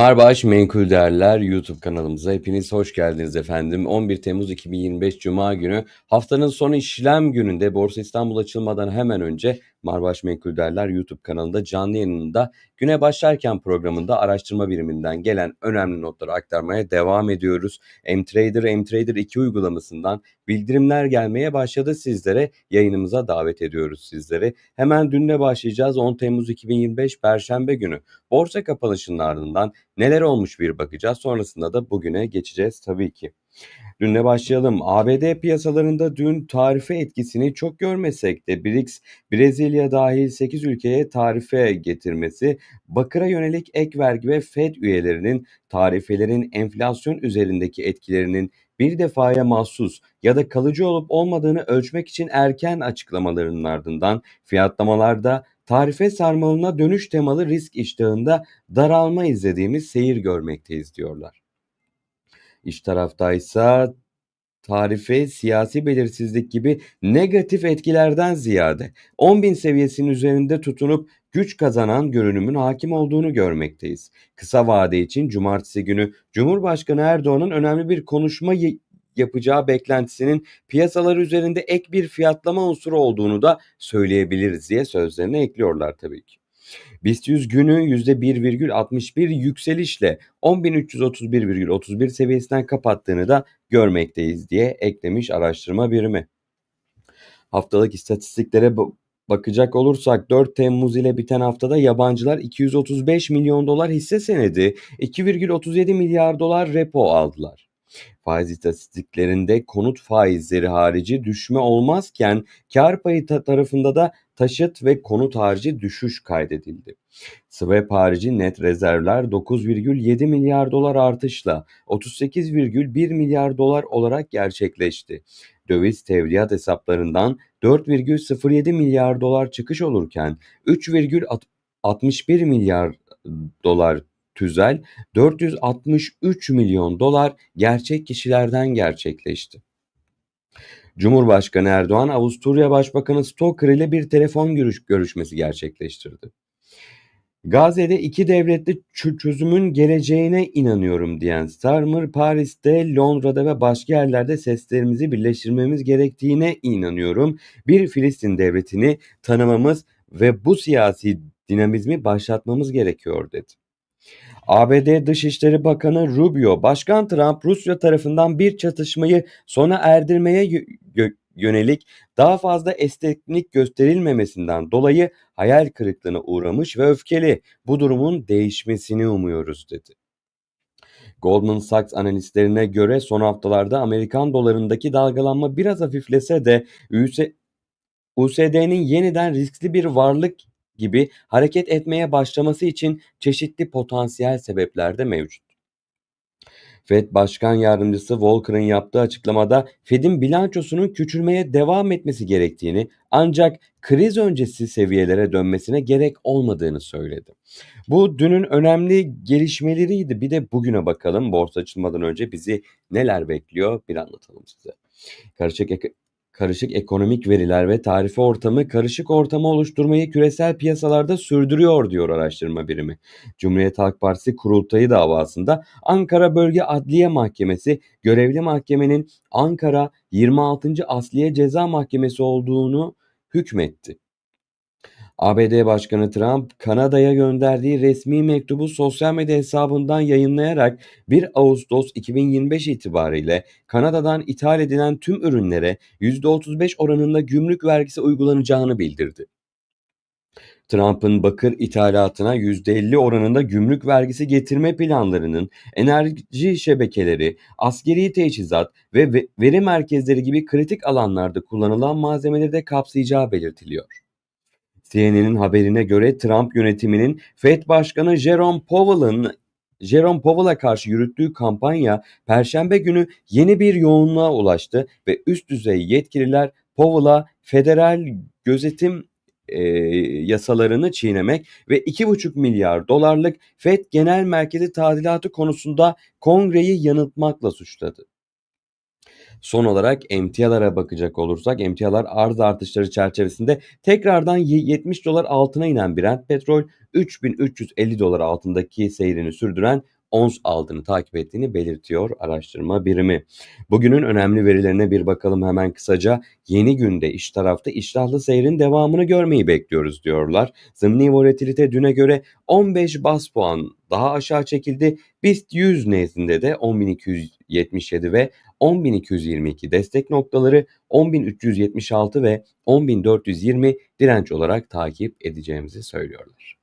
Marbaş Menkul Değerler YouTube kanalımıza hepiniz hoş geldiniz efendim. 11 Temmuz 2025 Cuma günü haftanın son işlem gününde Borsa İstanbul açılmadan hemen önce Marbaş Menkul Değerler YouTube kanalında canlı yayınında güne başlarken programında araştırma biriminden gelen önemli notları aktarmaya devam ediyoruz. MTrader, MTrader 2 uygulamasından bildirimler gelmeye başladı sizlere. Yayınımıza davet ediyoruz sizleri. Hemen dünle başlayacağız 10 Temmuz 2025 Perşembe günü. Borsa kapanışının ardından neler olmuş bir bakacağız. Sonrasında da bugüne geçeceğiz tabii ki. Dünle başlayalım. ABD piyasalarında dün tarife etkisini çok görmesek de BRICS, Brezilya dahil 8 ülkeye tarife getirmesi, bakıra yönelik ek vergi ve FED üyelerinin tarifelerin enflasyon üzerindeki etkilerinin bir defaya mahsus ya da kalıcı olup olmadığını ölçmek için erken açıklamalarının ardından fiyatlamalarda tarife sarmalına dönüş temalı risk iştahında daralma izlediğimiz seyir görmekteyiz diyorlar. İç taraftaysa tarife, siyasi belirsizlik gibi negatif etkilerden ziyade 10.000 seviyesinin üzerinde tutunup güç kazanan görünümün hakim olduğunu görmekteyiz. Kısa vade için cumartesi günü Cumhurbaşkanı Erdoğan'ın önemli bir konuşma yapacağı beklentisinin piyasalar üzerinde ek bir fiyatlama unsuru olduğunu da söyleyebiliriz diye sözlerine ekliyorlar tabii ki. BIST 100 günü %1,61 yükselişle 10.331,31 seviyesinden kapattığını da görmekteyiz diye eklemiş araştırma birimi. Haftalık istatistiklere bakacak olursak 4 Temmuz ile biten haftada yabancılar 235 milyon dolar hisse senedi, 2,37 milyar dolar repo aldılar. Faiz istatistiklerinde konut faizleri harici düşme olmazken kar payı tarafında da taşıt ve konut harici düşüş kaydedildi. Swap harici net rezervler 9,7 milyar dolar artışla 38,1 milyar dolar olarak gerçekleşti. Döviz tevdiat hesaplarından 4,07 milyar dolar çıkış olurken 3,61 milyar dolar tüzel 463 milyon dolar gerçek kişilerden gerçekleşti. Cumhurbaşkanı Erdoğan Avusturya Başbakanı Stoker ile bir telefon görüş görüşmesi gerçekleştirdi. Gazze'de iki devletli çözümün geleceğine inanıyorum diyen Starmer, Paris'te, Londra'da ve başka yerlerde seslerimizi birleştirmemiz gerektiğine inanıyorum. Bir Filistin devletini tanımamız ve bu siyasi dinamizmi başlatmamız gerekiyor dedi. ABD Dışişleri Bakanı Rubio, Başkan Trump Rusya tarafından bir çatışmayı sona erdirmeye yönelik daha fazla esneklik gösterilmemesinden dolayı hayal kırıklığına uğramış ve öfkeli. Bu durumun değişmesini umuyoruz dedi. Goldman Sachs analistlerine göre son haftalarda Amerikan dolarındaki dalgalanma biraz hafiflese de USD'nin yeniden riskli bir varlık gibi hareket etmeye başlaması için çeşitli potansiyel sebepler de mevcut. Fed Başkan Yardımcısı Volcker'ın yaptığı açıklamada Fed'in bilançosunun küçülmeye devam etmesi gerektiğini ancak kriz öncesi seviyelere dönmesine gerek olmadığını söyledi. Bu dünün önemli gelişmeleriydi. Bir de bugüne bakalım. Borsa açılmadan önce bizi neler bekliyor bir anlatalım size. Karışık karışık ekonomik veriler ve tarife ortamı karışık ortamı oluşturmayı küresel piyasalarda sürdürüyor diyor araştırma birimi. Cumhuriyet Halk Partisi kurultayı davasında Ankara Bölge Adliye Mahkemesi görevli mahkemenin Ankara 26. Asliye Ceza Mahkemesi olduğunu hükmetti. ABD Başkanı Trump, Kanada'ya gönderdiği resmi mektubu sosyal medya hesabından yayınlayarak 1 Ağustos 2025 itibariyle Kanada'dan ithal edilen tüm ürünlere %35 oranında gümrük vergisi uygulanacağını bildirdi. Trump'ın bakır ithalatına %50 oranında gümrük vergisi getirme planlarının enerji şebekeleri, askeri teçhizat ve veri merkezleri gibi kritik alanlarda kullanılan malzemeleri de kapsayacağı belirtiliyor. CNN'in haberine göre Trump yönetiminin Fed Başkanı Jerome Powell'ın Jerome Powell'a karşı yürüttüğü kampanya Perşembe günü yeni bir yoğunluğa ulaştı ve üst düzey yetkililer Powell'a federal gözetim e, yasalarını çiğnemek ve 2,5 milyar dolarlık FED Genel Merkezi tadilatı konusunda kongreyi yanıltmakla suçladı. Son olarak emtialara bakacak olursak emtialar arz artışları çerçevesinde tekrardan ye- 70 dolar altına inen Brent petrol 3350 dolar altındaki seyrini sürdüren ons altını takip ettiğini belirtiyor araştırma birimi. Bugünün önemli verilerine bir bakalım hemen kısaca. Yeni günde iş tarafta iştahlı seyrin devamını görmeyi bekliyoruz diyorlar. Zımni volatilite düne göre 15 bas puan daha aşağı çekildi. BIST 100 nezdinde de 10.277 ve 10.222 destek noktaları 10.376 ve 10.420 direnç olarak takip edeceğimizi söylüyorlar.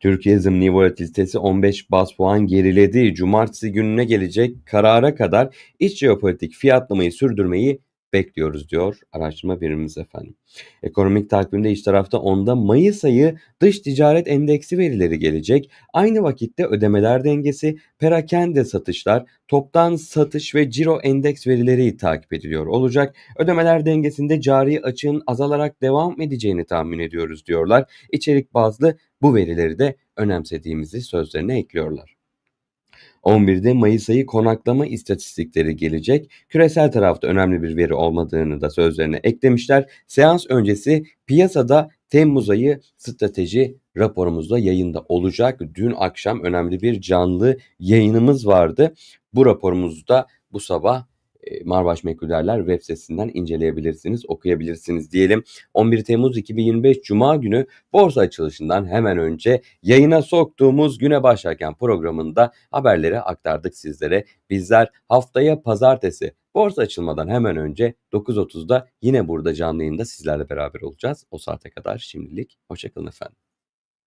Türkiye zımni volatilitesi 15 bas puan geriledi. Cumartesi gününe gelecek karara kadar iç jeopolitik fiyatlamayı sürdürmeyi bekliyoruz diyor araştırma birimimiz efendim. Ekonomik takvimde iç tarafta onda Mayıs ayı dış ticaret endeksi verileri gelecek. Aynı vakitte ödemeler dengesi, perakende satışlar, toptan satış ve ciro endeks verileri takip ediliyor olacak. Ödemeler dengesinde cari açığın azalarak devam edeceğini tahmin ediyoruz diyorlar. İçerik bazlı bu verileri de önemsediğimizi sözlerine ekliyorlar. 11'de Mayıs ayı konaklama istatistikleri gelecek. Küresel tarafta önemli bir veri olmadığını da sözlerine eklemişler. Seans öncesi piyasada Temmuz ayı strateji raporumuzda yayında olacak. Dün akşam önemli bir canlı yayınımız vardı. Bu raporumuzu da bu sabah Marbaş Menkul web sitesinden inceleyebilirsiniz, okuyabilirsiniz diyelim. 11 Temmuz 2025 Cuma günü borsa açılışından hemen önce yayına soktuğumuz güne başlarken programında haberleri aktardık sizlere. Bizler haftaya pazartesi borsa açılmadan hemen önce 9.30'da yine burada canlı yayında sizlerle beraber olacağız. O saate kadar şimdilik hoşçakalın efendim.